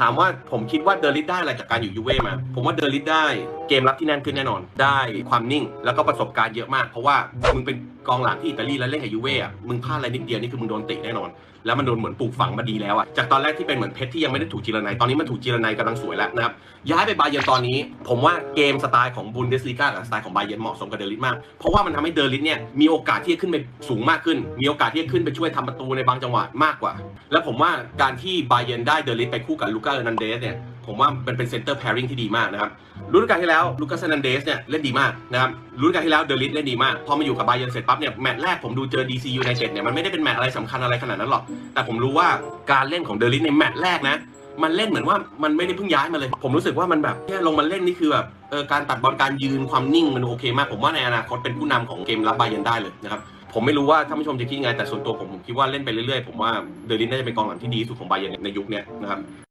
ถามว่าผมคิดว่าเดลิสได้อะไรจากการอยู่ยูเว่มา ผมว่าเดลิสได้ เกมรับที่แน่นขึ้นแน่นอน ได้ความนิ่งแล้วก็ประสบการณ์เยอะมาก เพราะว่ามึงเป็นกองหลังที่อิตาลีแล้วเล่นกับยูเว่อะมึงพลาดอะไรนิดเดียวนี่คือมึงโดนเตะแน่นอน แล้วมันโดนเหมือนปลูกฝังมาดีแล้วอะจากตอนแรกที่เป็นเหมือนเพชรที่ยังไม่ได้ถูกจีรนัยตอนนี้มันถูกจีรนัยกำลังสวยแล้วนะครับย้ายไปบาเยนตอนนี้ ผมว่าเกมสไตล์ของบุนเดสลีกากับสไตล์ของบาเยนเหมาะสมกับเดลิสมาก เพราะว่ามันทำให้เดลิสเนี่ยมีโอกาสที่จะขึ้นไปสูงมากขึ้น มีโอกาสที่จะขึ้นไปช่วยทำประตูในบางจังหวะมากกว่า และผมว่าการที่บาเยนได้เดลิสไปคู่กับลูก้าเอร์นันเดสเนี่ย ผมว่ามันเป็นเซนเตอร์แพริงที่ดีมากนะครับฤดูกาลที่แล้วลูก้าเอร์นันเดสเนี่ยเล่นดีมากนะครับฤดูกาลที่แล้วเดลิสเล่นดีมาก พอมาอยู่กับบาเยิร์นเสร็จปั๊บเนี่ยแมตช์แรกผมดูเจอ DC United เนี่ยมันไม่ได้เป็นแมตช์อะไรสำคัญอะไรขนาดนั้นหรอก แต่ผมรู้ว่าการเล่นของเดลิสในแมตช์แรกนะมันเล่นเหมือนว่ามันไม่ได้เพิ่งย้ายมาเลย ผมรู้สึกว่ามันแบบแค่ลงมาเล่นนี่คือแบบเออการตัดบอลการยืนความนิ่งมันโอเคมาก ผมว่าในอนาคตเป็นผู้นำของเกมรับบาเยร์นได้เลยนะครับผมไม่รู้ว่าท่านผู้ชมจะคิดยังไงแต่ส่วนตัวผมผมคิดว่าเล่นไปเรื่อยๆผมว่าเดลิสน่าจะเป็นกองหลังที่ดีสุดของบาเยร์นในยุคนี้นะครับ